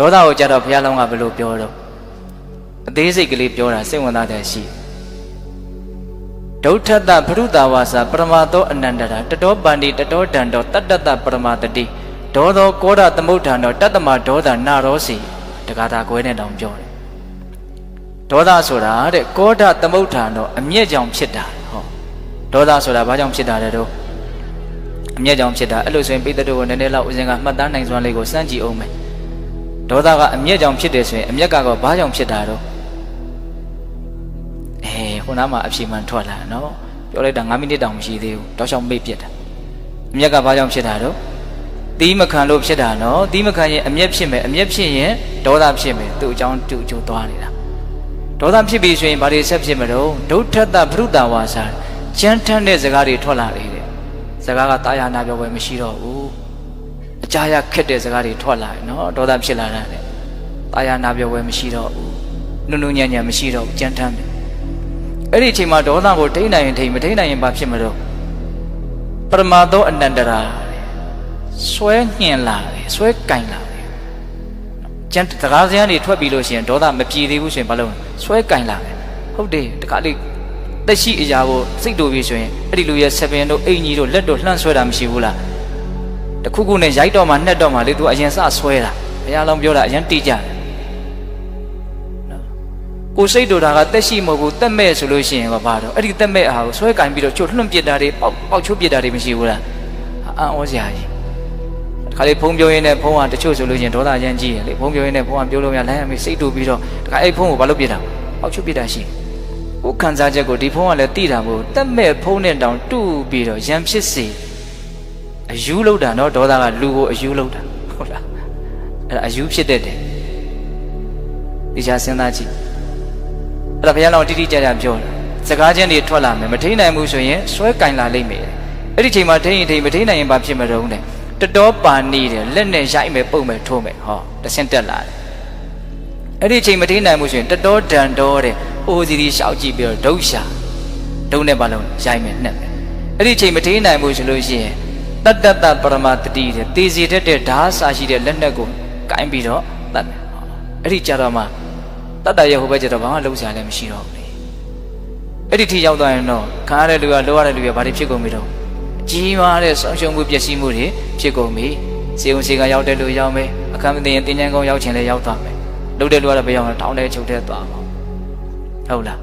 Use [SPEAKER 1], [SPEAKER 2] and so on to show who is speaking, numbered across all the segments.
[SPEAKER 1] ဒေါသကိုကြတော့ဘုရားလုံးကဘယ်လိုပြောတော့အသေးစိတ်ကလေးပြောတာစိတ်ဝင်စားတယ်ရှိဒုဋ္ဌတဘရုတဝါစာပရမသောအနန္တရာတတောပန္တိတတောဒန္တောတတ္တတပရမတတိဒေါသောကောဒသမုဋ္ဌာနောတတ္တမဒေါသနာရောစီတက္ကတာကွဲနဲ့တောင်ပြောတယ်ဒေါသဆိုတာတဲ့ကောဒသမုဋ္ဌာနောအမျက်ကြောင့်ဖြစ်တာဟောဒေါသဆိုတာဘာကြောင့်ဖြစ်တာလဲတော့အမျက်ကြောင့်ဖြစ်တာအဲ့လိုဆိုရင်ပိဿတုကိုနည်းနည်းလောက်ဦးဇင်ကမှတ်သားနိုင်စွမ်းလေးကိုစမ်းကြည့်အောင်မယ် ဒေါသကအမျက်ကြောင့်ဖြစ်တယ်ဆိုရင်အမျက်ကတော့ဘာကြောင့်ဖြစ်တာတော့အဲခုနကအဖြေမှန်ထွက်လာနော်ပြောလိုက်တာ9မိနစ်တောင်မရှိသေးဘူးတောက်ချောင်းမေ့ပြစ်တာအမျက်ကဘာကြောင့်ဖြစ်တာတော့သီးမခံလို့ဖြစ်တာနော်သီးမခံရင်အမျက်ဖြစ်မယ်အမျက်ဖြစ်ရင်ဒေါသဖြစ်မယ်သူ့အကြောင်းသူ့အကျိုးသွားနေတာဒေါသဖြစ်ပြီဆိုရင်ဘာတွေဆက်ဖြစ်မလို့ဒုဋ္ဌတဘုဒ္ဓဝါစာကြမ်းထမ်းတဲ့စကားတွေထွက်လာလေတဲ့စကားကတာယာနာပြောပွဲမရှိတော့ဘူးအ ကြာရခက်တဲ့စကားတွေထွက်လာတယ်နော်ဒေါသဖြစ်လာတာတဲ့တာယာနာပြောပွဲမရှိတော့ဘူးနုနုညံ့ညံ့မရှိတော့ဘူးကြမ်းထမ်းတယ်အဲ့ဒီအချိန်မှာဒေါသကိုထိန်းနိုင်ရင်ထိန်းမထိန်းနိုင်ရင်ဘာဖြစ်မလို့ပရမသောအနန္တရာဆွဲညှင်လာတယ်ဆွဲကင်လာတယ်ကျန်တကားစရန်တွေထွက်ပြီးလို့ရှိရင်ဒေါသမပြေသေးဘူးဆိုရင်ဘာလုပ်လဲဆွဲကင်လာတယ်ဟုတ်တယ်တခါလေးတက်ရှိအရာကိုစိတ်တူပြီးဆိုရင်အဲ့ဒီလူရဲ့ဆပင်တို့အိမ်ကြီးတို့လက်တို့လှမ်းဆွဲတာမရှိဘူးလား တခုခုနဲ့ရိုက်တော့မှနှက်တော့မှလေသူအရင်စဆွဲတာဘုရားလုံးပြောတာအရင်တိကြတယ်ကိုစိတ်တို့တာကတက်ရှိမဟုတ်ဘူးတက်မဲ့ဆိုလို့ရှိရင်ဘာတော့အဲ့ဒီတက်မဲ့အားကိုဆွဲကင်ပြီးတော့ချို့လွှင့်ပစ်တာတွေပေါက်ပေါက်ချိုးပစ်တာတွေမရှိဘူးလားအံ့ဩစရာကြီးတခါလေဖုံးပြောရင်းနဲ့ဖုံးကတချို့ဆိုလို့ရှိရင်ဒေါသရမ်းကြီးတယ်လေဖုံးပြောရင်းနဲ့ဖုံးကပြောလို့မရလမ်းရမေးစိတ်တူပြီးတော့တခါအဲ့ဖုံးကိုဘာလို့ပစ်တာပေါက်ချိုးပစ်တာရှိကိုခံစားချက်ကိုဒီဖုံးကလည်းတိတာမို့တက်မဲ့ဖုံးနဲ့တောင်တူပြီးတော့ရံဖြစ်စေ အယူလောက်တာနော်ဒေါသကလူကိုအယူလောက်တာဟုတ်လားအဲ့ဒါအယူဖြစ်တတ်တယ်ဒီချာစဉ်းစားကြည့်အဲ့ဒါဘုရားလောင်းတိတိကျကျပြောတာစကားချင်းတွေထွက်လာမယ်မထိန်နိုင်ဘူးဆိုရင်ဆွဲကင်လာလိမ့်မယ်အဲ့ဒီချိန်မှာထိန်ရင်ထိန်မထိန်နိုင်ရင်ဘာဖြစ်မလို့လဲတတော်ပါနေတယ်လက်နဲ့ရိုက်မယ်ပုတ်မယ်ထိုးမယ်ဟောတဆင့်တက်လာတယ်အဲ့ဒီချိန်မထိန်နိုင်ဘူးဆိုရင်တတော်ဒန်တော်တဲ့အိုစီဒီရှောက်ကြည့်ပြီးတော့ဒုတ်ရှာဒုံနဲ့ဘာလုံးရိုက်မယ်နှက်မယ်အဲ့ဒီချိန်မထိန်နိုင်ဘူးဆိုလို့ရှိရင် တတ္တတပရမတတိတဲ့တေစီတတ်တဲ့ဓာစာရှိတဲ့လက်နဲ့ကိုကင်ပြီးတော့တတ်မယ်အဲ့ဒီကြတော့မှတတ္တရဲ့ဟိုဘက်ကျတော့ဘာမှလုံးစရာလည်းမရှိတော့ဘူးလေအဲ့ဒီထိရောက်သွားရင်တော့ခါရတဲ့လူကလိုရတဲ့လူကဘာတွေဖြစ်ကုန်ပြီတော့ကြီးမားတဲ့ဆုံးရှုံးမှုပျက်စီးမှုတွေဖြစ်ကုန်ပြီစေုံစေကရောက်တဲ့လူရောက်မယ်အခမ်းမသိရင်တင်ញံကုန်းရောက်ချင်လဲရောက်သွားမယ်လှုပ်တဲ့လူကတော့ဘယ်ရောက်လဲတောင်းတဲ့ချုပ်တဲ့သွားမှာဟုတ်လား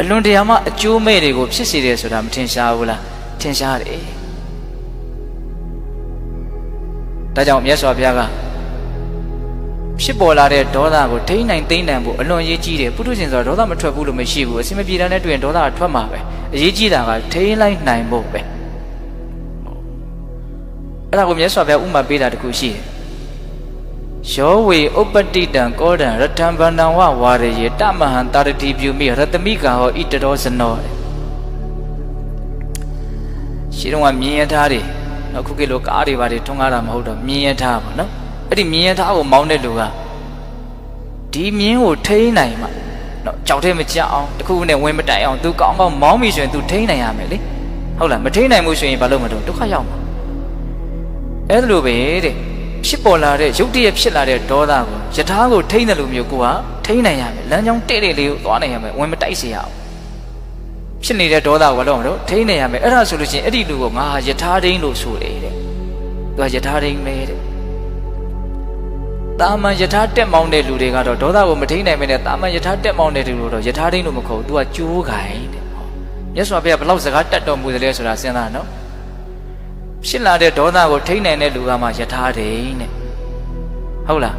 [SPEAKER 1] အလွန်တရာမှအကျိုးမဲ့တွေကိုဖြစ်စေတယ်ဆိုတာမထင်ရှားဘူးလားထင်ရှားတယ် ဒါကြောင့်မြတ်စွာဘုရားကဖြစ်ပေါ်လာတဲ့ဒေါသကိုထိန်းနိုင်သိမ်းနိုင်ဖို့အလွန်အရေးကြီးတယ်ပုထုရှင်ဆိုတာဒေါသမထွက်ဘူးလို့မရှိဘူးအစင်မပြေတာနဲ့တွေ့ရင်ဒေါသကထွက်မှာပဲအရေးကြီးတာကထိန်းလိုက်နိုင်ဖို့ပဲအဲ့ဒါကိုမြတ်စွာဘုရားဥမာပေးတာတခုရှိတယ်ယောဝေဥပ္ပတိတံကောဒံရထံဗန္တံဝဝါရယေတမဟံတာရတိပြုမိရတမိကဟောဣတရောဇနောရှိတော့ကမြင်ရထားတယ် နော်ခုခေတ်လိုကားတွေပါတယ်ထွန်းကားတာမဟုတ်တော့မြင်ရထားပါနော်အဲ့ဒီမြင်ရထားကိုမောင်းတဲ့လူကဒီမြင်းကိုထိန်းနိုင်မှနော်ကြောက်တဲ့မကြောက်အောင်တခုခုနဲ့ဝင်မတိုင်အောင်သူကောင်းကောင်းမောင်းပြီဆိုရင်သူထိန်းနိုင်ရမယ်လေဟုတ်လားမထိန်းနိုင်ဘူးဆိုရင်ဘာလို့မလုပ်ဒုက္ခရောက်မှာအဲ့ဒါလိုပဲတဲ့ဖြစ်ပေါ်လာတဲ့ရုပ်တရက်ဖြစ်လာတဲ့ဒေါသကိုယထာကိုထိန်းတယ်လို့မျိုးကိုကထိန်းနိုင်ရမယ်လမ်းကြောင်းတဲ့တဲ့လေးကိုသွားနိုင်ရမယ်ဝင်မတိုက်စေရအောင် ဖြစ်နေတဲ့ဒေါသကိုဘာလို့မလို့ထိန်းနိုင်ရမယ်အဲ့ဒါဆိုလို့ချင်းအဲ့ဒီလူကိုငါယထာဒိန်းလို့ဆိုတယ်တဲ့သူကယထာဒိန်းပဲတဲ့တာမန်ယထာတက်မောင်းတဲ့လူတွေကတော့ဒေါသကိုမထိန်းနိုင်မနဲ့တာမန်ယထာတက်မောင်းတဲ့လူတို့တော့ယထာဒိန်းလို့မခေါ်ဘူးသူကကြိုးခိုင်တဲ့ဟောမြတ်စွာဘုရားဘယ်လောက်စကားတတ်တော်မူတယ်လဲဆိုတာစဉ်းစားနော်ဖြစ်လာတဲ့ဒေါသကိုထိန်းနိုင်တဲ့လူကမှယထာဒိန်းတဲ့ဟုတ်လား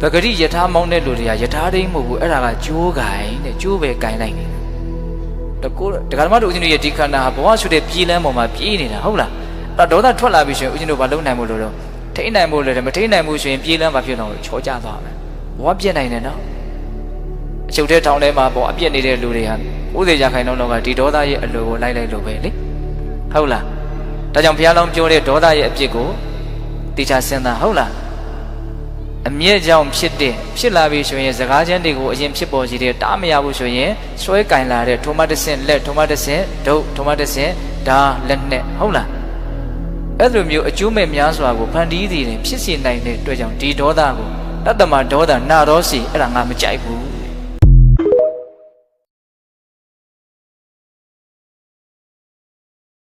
[SPEAKER 1] ပဂရိယထာမောင်းတဲ့လူတွေကယထာဒိန်းမဟုတ်ဘူးအဲ့ဒါကကြိုးခိုင်တဲ့ကြိုးပဲခိုင်လိုက်နေတယ် တကူဒကာမတို့ဦးဇင်းတို့ရဲ့ဒီခန္ဓာဟာဘဝဆိုတဲ့ပြည်လမ်းပေါ်မှာပြေးနေတာဟုတ်လားအဲ့ဒေါသထွက်လာပြီဆိုရင်ဦးဇင်းတို့ဘာလုပ်နိုင်မို့လို့တော့ထိန်းနိုင်မို့လို့လည်းမထိန်းနိုင်ဘူးဆိုရင်ပြေးလမ်းမှာဖြစ်တော့ချောကျသွားမယ်ဘဝပြက်နိုင်တယ်နော်အချုပ်ထဲထောင်ထဲမှာဘဝပြက်နေတဲ့လူတွေဟာဥဒေကြခိုင်တော့တော့ကဒီဒေါသရဲ့အလိုကိုလိုက်လိုက်လို့ပဲလေဟုတ်လားဒါကြောင့်ဘုရားလောင်းပြောတဲ့ဒေါသရဲ့အပြစ်ကိုတေချာစဉ်းစားဟုတ်လား အမြင့်ကြောင့်ဖြစ်တဲ့ဖြစ်လာပြီဆိုရင်စကားချင်းတွေကိုအရင်ဖြစ်ပေါ်စီတဲ့တားမရဘူးဆိုရင်ဆွဲကင်လာတဲ့ထိုမတ်တဆင့်လက်ထိုမတ်တဆင့်ဒုတ်ထိုမတ်တဆင့်ဓာလက်နဲ့ဟုတ်လားအဲ့လိုမျိုးအကျိုးမဲ့များစွာကိုဖန်တီးသည်တယ်ဖြစ်စေနိုင်တဲ့အတွက်ကြောင့်ဒီဒေါသကိုတတ္တမဒေါသနာရောစီအဲ့ဒါငါမကြိုက်ဘူး